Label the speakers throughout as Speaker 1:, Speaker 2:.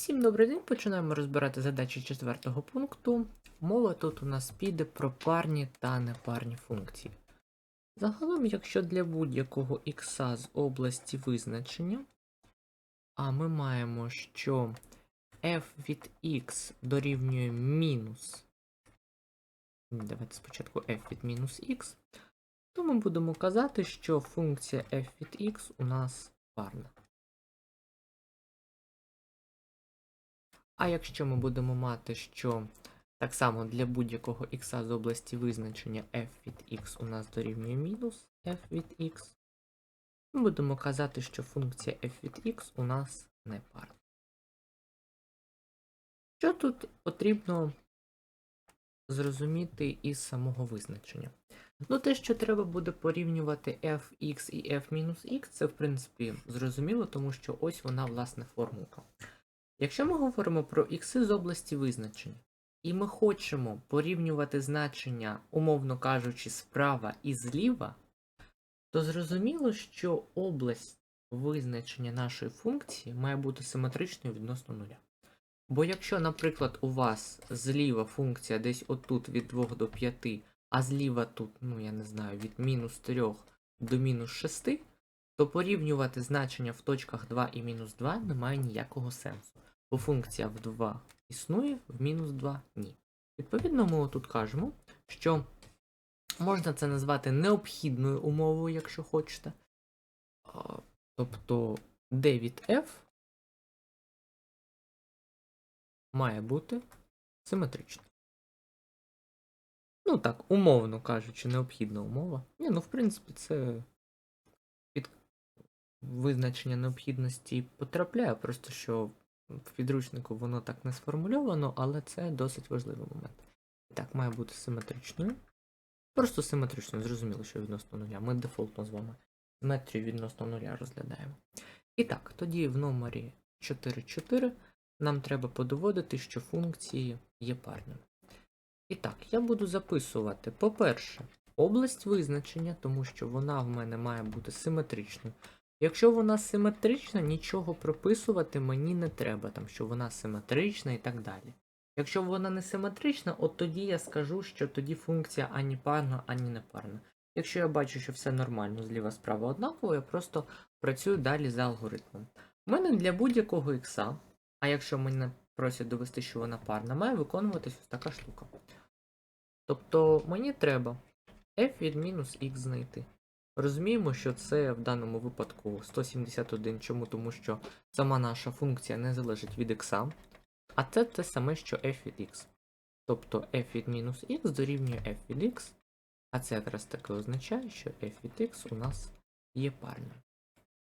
Speaker 1: Всім добрий день. Починаємо розбирати задачі четвертого пункту. Мова тут у нас піде про парні та непарні функції. Загалом, якщо для будь-якого х з області визначення, а ми маємо, що f від x дорівнює мінус. Давайте спочатку f від мінус x, то ми будемо казати, що функція f від x у нас парна. А якщо ми будемо мати, що так само для будь-якого х з області визначення f від x у нас дорівнює мінус f від x, ми будемо казати, що функція f від x у нас не парна. Що тут потрібно зрозуміти із самого визначення? Ну, те, що треба буде порівнювати fx і f-x, це в принципі зрозуміло, тому що ось вона, власне, формулка. Якщо ми говоримо про ікси з області визначення, і ми хочемо порівнювати значення, умовно кажучи, справа і зліва, то зрозуміло, що область визначення нашої функції має бути симетричною відносно нуля. Бо якщо, наприклад, у вас зліва функція десь отут від 2 до 5, а зліва тут, ну я не знаю, від мінус 3 до мінус 6, то порівнювати значення в точках 2 і мінус 2 немає ніякого сенсу. Бо функція в 2 існує, в мінус 2 ні. Відповідно, ми тут кажемо, що можна це назвати необхідною умовою, якщо хочете. Тобто d від f має бути симетричним. Ну так, умовно кажучи, необхідна умова. Ні, ну в принципі, це під визначення необхідності потрапляє, просто що в підручнику воно так не сформульовано, але це досить важливий момент. І так, має бути симетричною. Просто симетричною, зрозуміло, що відносно нуля. Ми дефолтно з вами симетрію відносно нуля розглядаємо. І так, тоді в номері 4.4 нам треба подоводити, що функції є парними. І так, я буду записувати, по-перше, область визначення, тому що вона в мене має бути симетричною. Якщо вона симетрична, нічого прописувати мені не треба, там, що вона симетрична і так далі. Якщо вона не симетрична, от тоді я скажу, що тоді функція ані парна, ані непарна. Якщо я бачу, що все нормально, зліва справа однаково, я просто працюю далі за алгоритмом. У мене для будь-якого ікса, а якщо мене просять довести, що вона парна, має виконуватись ось така штука. Тобто мені треба f від мінус x знайти. Розуміємо, що це в даному випадку 171. Чому? Тому що сама наша функція не залежить від x, а це те саме, що f від x. Тобто f від мінус x дорівнює f від x, а це якраз таки означає, що f від x у нас є парною.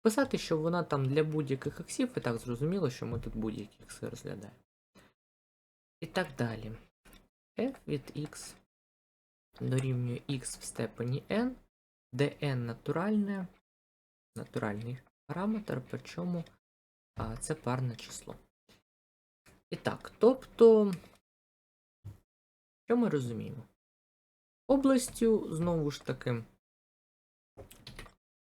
Speaker 1: Писати, що вона там для будь-яких іксів, і так зрозуміло, що ми тут будь-які ікси розглядаємо. І так далі. f від x дорівнює x в степені n де n натуральне, натуральний параметр, причому а, це парне число. І так, тобто, що ми розуміємо? Областю, знову ж таки,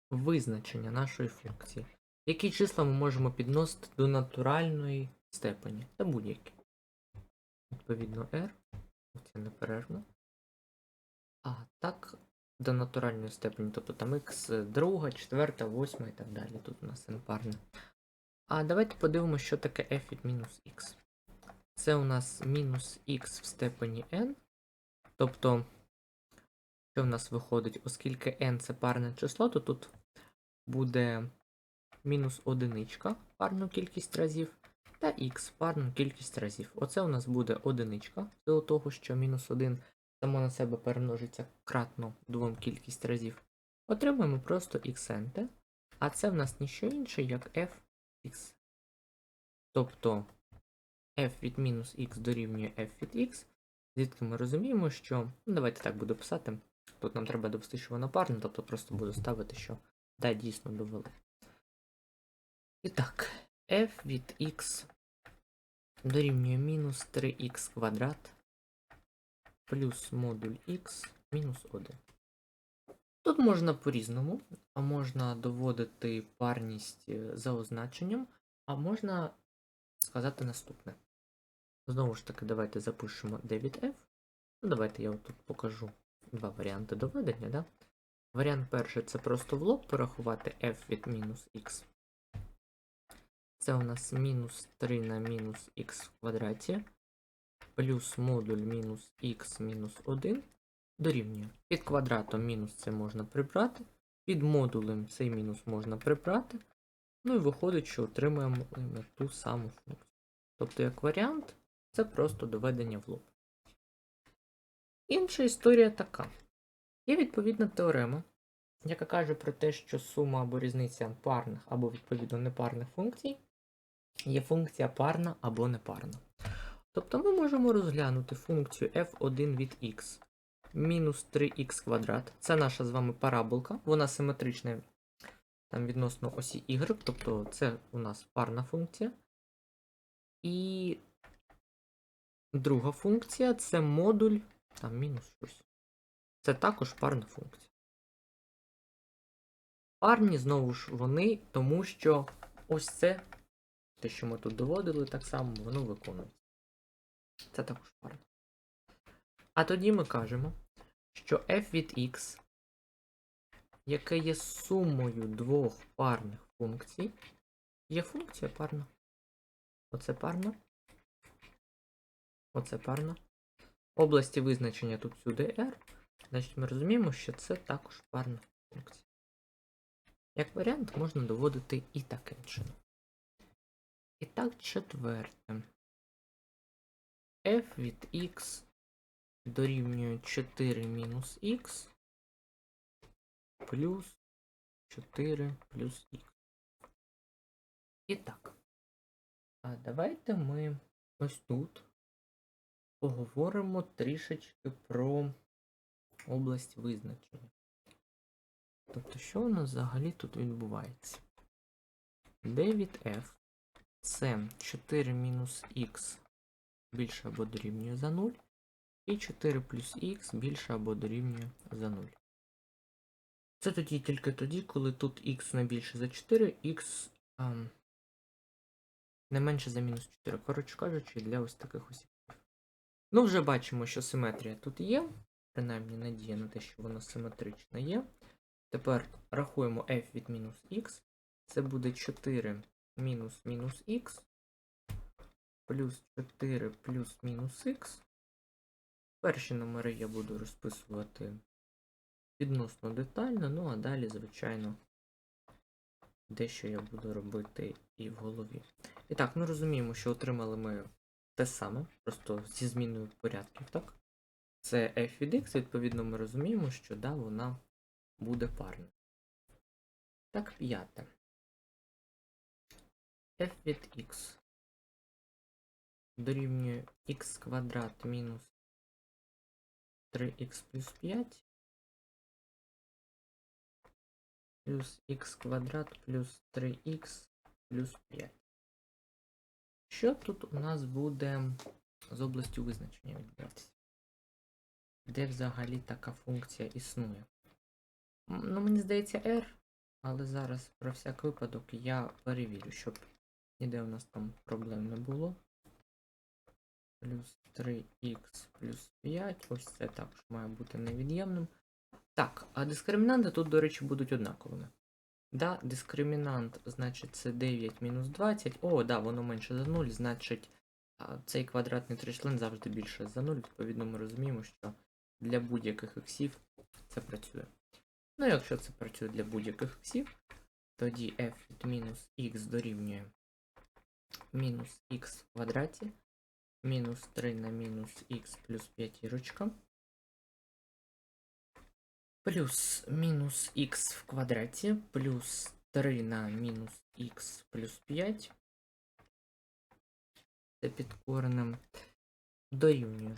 Speaker 1: визначення нашої функції. Які числа ми можемо підносити до натуральної степені? Та будь-які. Відповідно, R, це неперервно. А так, до натуральної степені, тобто там x друга, четверта, восьма і так далі. Тут у нас n парне. А давайте подивимося, що таке f від мінус x. Це у нас мінус x в степені n. Тобто, що в нас виходить, оскільки n це парне число, то тут буде мінус одиничка парну кількість разів, та x парну кількість разів. Оце у нас буде одиничка, з того, що мінус 1 само на себе перемножиться кратно двом кількість разів, отримуємо просто xnt, а це в нас ніщо інше, як fx. Тобто f від мінус x дорівнює f від x, звідки ми розуміємо, що. Ну, давайте так буду писати. Тут нам треба довести, що вона парна, тобто просто буду ставити, що да, дійсно довели. І так, f від x дорівнює мінус 3х квадрат плюс модуль x мінус 1. Тут можна по-різному, а можна доводити парність е, за означенням, а можна сказати наступне. Знову ж таки, давайте запишемо d від f. Ну, давайте я тут покажу два варіанти доведення. Да? Варіант перший це просто в лоб порахувати f від мінус x. Це у нас мінус 3 на мінус х в квадраті, плюс модуль мінус х мінус 1 дорівнює. Під квадратом мінус це можна прибрати, під модулем цей мінус можна прибрати. Ну і виходить, що отримаємо ту саму функцію. Тобто, як варіант, це просто доведення в лоб. Інша історія така. Є відповідна теорема, яка каже про те, що сума або різниця парних або відповідно непарних функцій є функція парна або непарна. Тобто ми можемо розглянути функцію f1 від x мінус 3х квадрат. Це наша з вами параболка, вона симетрична там відносно осі y, тобто це у нас парна функція. І друга функція це модуль. Там мінус щось. Це також парна функція. Парні, знову ж, вони, тому що ось це, те, що ми тут доводили, так само воно виконується. Це також парно. А тоді ми кажемо, що f від x, яке є сумою двох парних функцій, є функція парна. Оце парна. Оце парна. Області визначення тут всюди R. Значить, ми розуміємо, що це також парна функція. Як варіант, можна доводити і таким чином. І так, четверте. F від x дорівнює 4 мінус х плюс 4 плюс х. І так. А давайте ми ось тут поговоримо трішечки про область визначення. Тобто, що у нас взагалі тут відбувається? d від f це 4 мінус х більше або дорівнює за 0, і 4 плюс х більше або дорівнює за 0. Це тоді тільки тоді, коли тут х не більше за 4, х а, не менше за мінус 4. Коротше кажучи, для ось таких осіб. Ну, вже бачимо, що симетрія тут є. Принаймні надія на те, що вона симетрична є. Тепер рахуємо f від мінус х. Це буде 4 мінус мінус х плюс 4 плюс мінус х. Перші номери я буду розписувати відносно детально, ну а далі, звичайно, дещо я буду робити і в голові. І так, ми розуміємо, що отримали ми те саме, просто зі зміною порядків, так? Це f від x, відповідно, ми розуміємо, що да, вона буде парною. Так, п'яте. f від x дорівнює x квадрат мінус 3х плюс 5 плюс х квадрат плюс 3х плюс 5. Що тут у нас буде з областю визначення відбуватися? Де взагалі така функція існує? Ну, мені здається, R, але зараз про всяк випадок я перевірю, щоб ніде у нас там проблем не було. Плюс 3х плюс 5. Ось це також має бути невід'ємним. Так, а дискримінанти тут, до речі, будуть однаковими. Да, дискримінант, значить, це 9 мінус 20. О, да, воно менше за 0, значить, цей квадратний тричлен завжди більше за 0. Відповідно, ми розуміємо, що для будь-яких іксів це працює. Ну, якщо це працює для будь-яких іксів, тоді f від мінус х дорівнює мінус х в квадраті, мінус 3 на мінус х плюс п'ятірочка, плюс мінус х в квадраті, плюс 3 на мінус х плюс 5. Це під коренем дорівнює.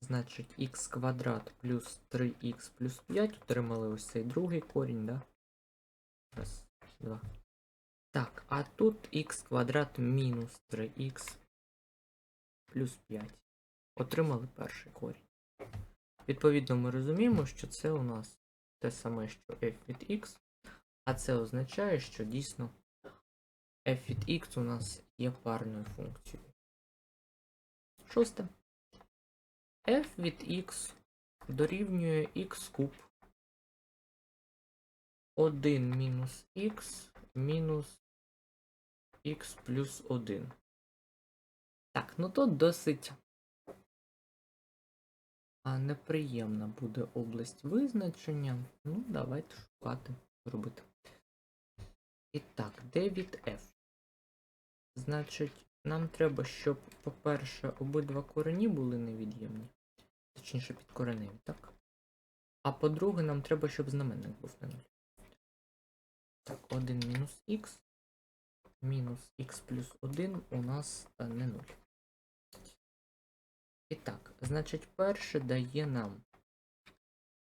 Speaker 1: Значить, х квадрат плюс 3х плюс 5. Отримали ось цей другий корінь, да? Раз, два. Так, а тут х квадрат мінус 3х плюс 5. Отримали перший корінь. Відповідно, ми розуміємо, що це у нас те саме, що f від x, а це означає, що дійсно f від x у нас є парною функцією. Шосте. f від x дорівнює x куб 1 мінус x мінус x плюс 1. Так, ну тут досить неприємна буде область визначення. Ну, давайте шукати, робити. І так, де від f? Значить, нам треба, щоб, по-перше, обидва корені були невід'ємні. Точніше, підкореневі, так? А по-друге, нам треба, щоб знаменник був на 0. Так, 1 мінус х мінус х плюс 1 у нас стане 0. І так, значить, перше дає нам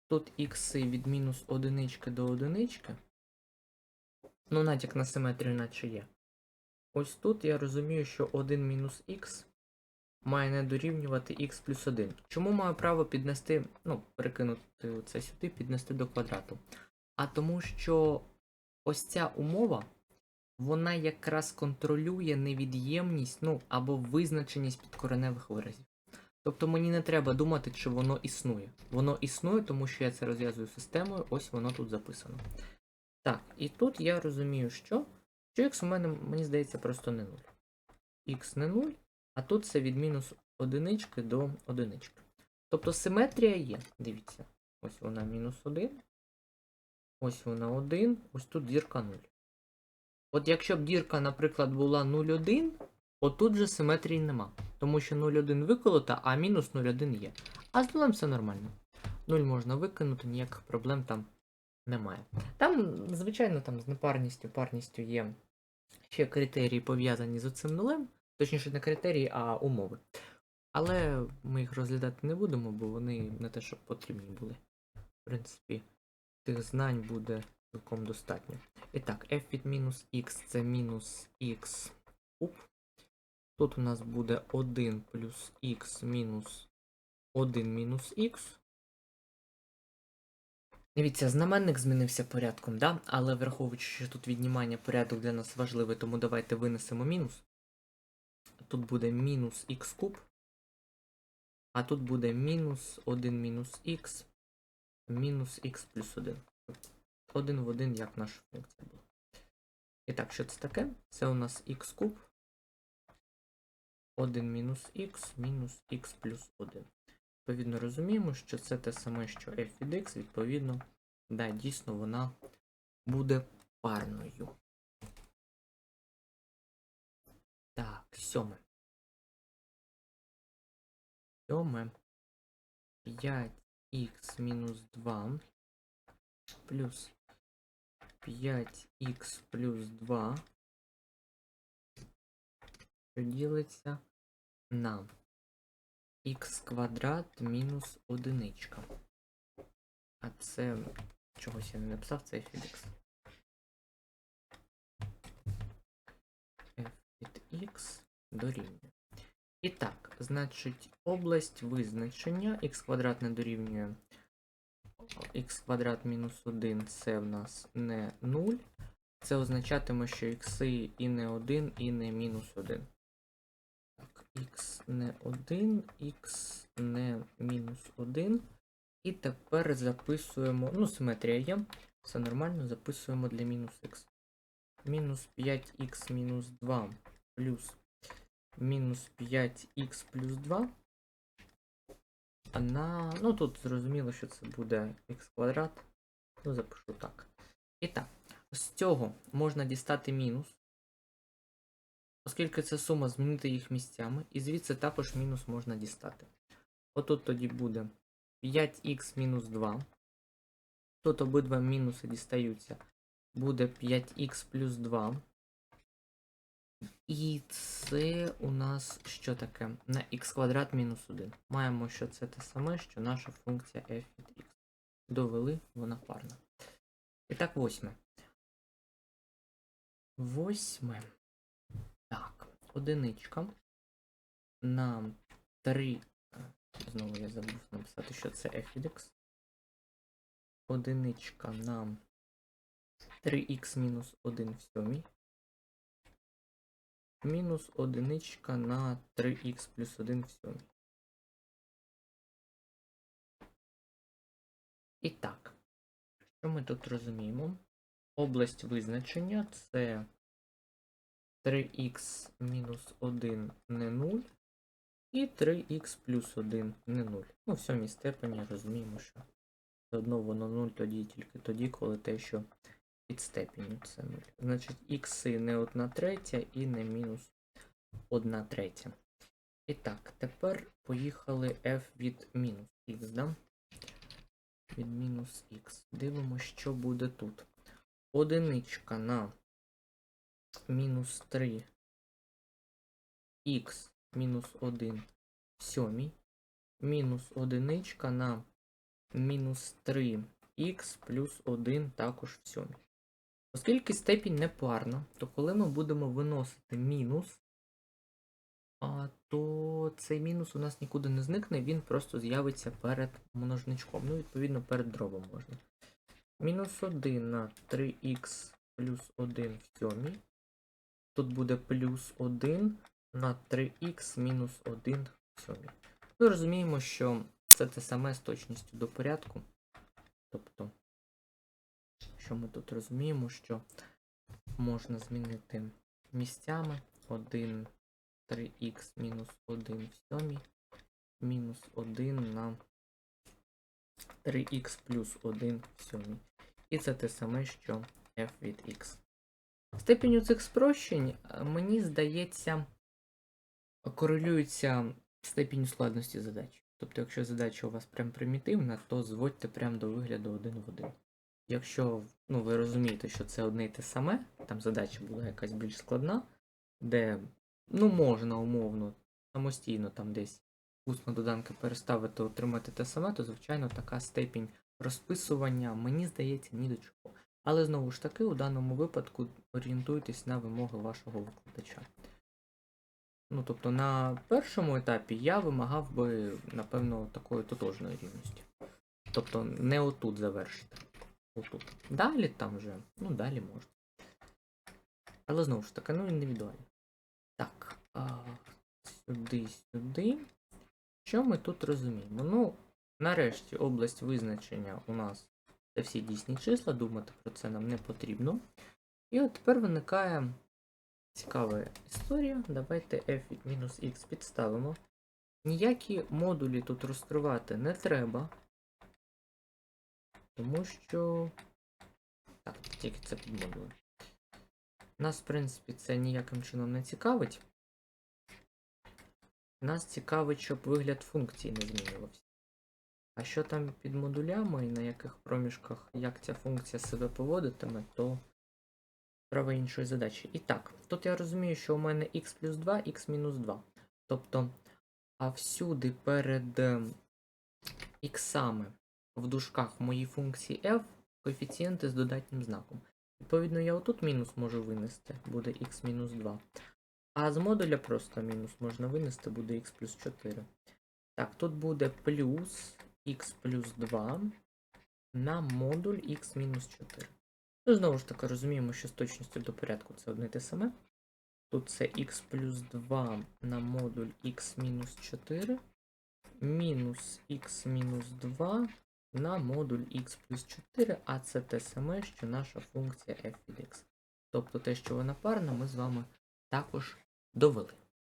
Speaker 1: тут х від мінус одинички до одинички. Ну, натяк на симетрію наче є. Ось тут я розумію, що 1 мінус х має не дорівнювати х плюс 1. Чому маю право піднести, ну, перекинути це сюди, піднести до квадрату? А тому що ось ця умова, вона якраз контролює невід'ємність, ну, або визначеність підкореневих виразів. Тобто мені не треба думати, чи воно існує. Воно існує, тому що я це розв'язую системою, ось воно тут записано. Так, і тут я розумію, що що x у мене, мені здається, просто не 0. Х не 0, а тут це від мінус одинички до одинички. Тобто симетрія є. Дивіться. Ось вона мінус 1. Ось вона 1, ось тут дірка 0. От якщо б дірка, наприклад, була 0,1, отут же симетрії нема. Тому що 0,1 виколота, а мінус 0,1 є. А з нулем все нормально. 0 можна викинути, ніяких проблем там немає. Там, звичайно, там з непарністю, парністю є ще критерії пов'язані з оцим нулем. Точніше, не критерії, а умови. Але ми їх розглядати не будемо, бо вони не те, щоб потрібні були. В принципі, тих знань буде цілком достатньо. І так, f від мінус х це мінус х куб. Тут у нас буде 1 плюс х мінус 1 мінус х. Дивіться, знаменник змінився порядком, да? але враховуючи, що тут віднімання порядок для нас важливий, тому давайте винесемо мінус. Тут буде мінус х куб. А тут буде мінус 1 мінус х, мінус х плюс 1. Один в один, як наша функція була. І так, що це таке? Це у нас х куб. 1 мінус х мінус х плюс 1. Відповідно, розуміємо, що це те саме, що f від x, відповідно, да, дійсно вона буде парною. Так, сьоме. Сьоме. 5х мінус 2 плюс 5х плюс 2 що ділиться на х квадрат мінус одиничка. А це чогось я не написав, це x. f від x дорівнює. І так, значить, область визначення х квадрат не дорівнює х квадрат мінус 1 це в нас не 0. Це означатиме, що х і не 1, і не мінус 1 Так, x не 1, x не мінус 1. І тепер записуємо, ну, симетрія є. Все нормально, записуємо для мінус х. Мінус 5х мінус 2 плюс мінус 5х плюс 2. На. Ну тут зрозуміло, що це буде х квадрат. Ну, запишу так. І так, з цього можна дістати мінус. Оскільки це сума, змінити їх місцями, і звідси також мінус можна дістати. Отут тоді буде 5х мінус 2. Тут обидва мінуси дістаються. Буде 5х плюс 2. І це у нас що таке? На х квадрат мінус 1. Маємо, що це те саме, що наша функція f від x. Довели, вона парна. І так, восьме. Восьме. Так, одиничка на 3. Знову я забув написати, що це f від x. Одиничка на 3х мінус 1 в сьомій. Мінус одиничка на 3х плюс 1 в сьомій. І так, що ми тут розуміємо? Область визначення це 3х мінус 1 не 0 і 3х плюс 1 не 0. Ну, в сьомій степені розуміємо, що одно воно 0 тоді тільки тоді, коли те, що під степеню це 0. Значить, ікси не 1 третя і не мінус 1 третя. І так, тепер поїхали f від мінус х, да? Від мінус х. Дивимося, що буде тут. Одиничка на мінус 3 х мінус 1 в сьомій. Мінус одиничка на мінус 3 х плюс 1 також в сьомій. Оскільки степінь не парна, то коли ми будемо виносити мінус, а, то цей мінус у нас нікуди не зникне, він просто з'явиться перед множничком. Ну, відповідно, перед дробом можна. Мінус 1 на 3х плюс 1 в сьомій. Тут буде плюс 1 на 3х мінус 1 в сьомій. Ми розуміємо, що це те саме з точністю до порядку. Тобто, що ми тут розуміємо, що можна змінити місцями 1 3х мінус 1 в сьомій, мінус 1 на 3х плюс 1 в сьомій. І це те саме, що f від x. Степінь у цих спрощень, е, мені здається, корелюється степінь складності задач. Тобто, якщо задача у вас прям примітивна, то зводьте прям до вигляду один в один. Якщо ну, ви розумієте, що це одне й те саме, там задача була якась більш складна, де ну, можна умовно самостійно там десь усно доданки переставити, отримати те саме, то звичайно така степінь розписування, мені здається, ні до чого. Але знову ж таки, у даному випадку орієнтуйтесь на вимоги вашого викладача. Ну, тобто на першому етапі я вимагав би, напевно, такої тотожної рівності. Тобто не отут завершити. Отут. Далі там вже, ну далі можна. Але знову ж таки, ну індивідуально. Так, а, сюди, сюди. Що ми тут розуміємо? Ну, нарешті область визначення у нас це всі дійсні числа, думати про це нам не потрібно. І от тепер виникає цікава історія. Давайте f від мінус x підставимо. Ніякі модулі тут розкривати не треба. Тому що. Так, тільки це під модули. Нас, в принципі, це ніяким чином не цікавить. Нас цікавить, щоб вигляд функції не змінювався. А що там під модулями і на яких проміжках, як ця функція себе поводитиме, то справа іншої задачі. І так, тут я розумію, що у мене x плюс 2, x мінус 2. Тобто, а всюди перед іксами в дужках моїй функції f коефіцієнти з додатнім знаком. Відповідно, я отут мінус можу винести, буде x мінус 2. А з модуля просто мінус можна винести, буде x плюс 4. Так, тут буде плюс x плюс 2 на модуль x мінус 4. Ну, знову ж таки, розуміємо, що з точністю до порядку це одне те саме. Тут це x плюс 2 на модуль x мінус 4, мінус x мінус 2 на модуль x плюс 4, а це те саме, що наша функція f від x. Тобто те, що вона парна, ми з вами також довели.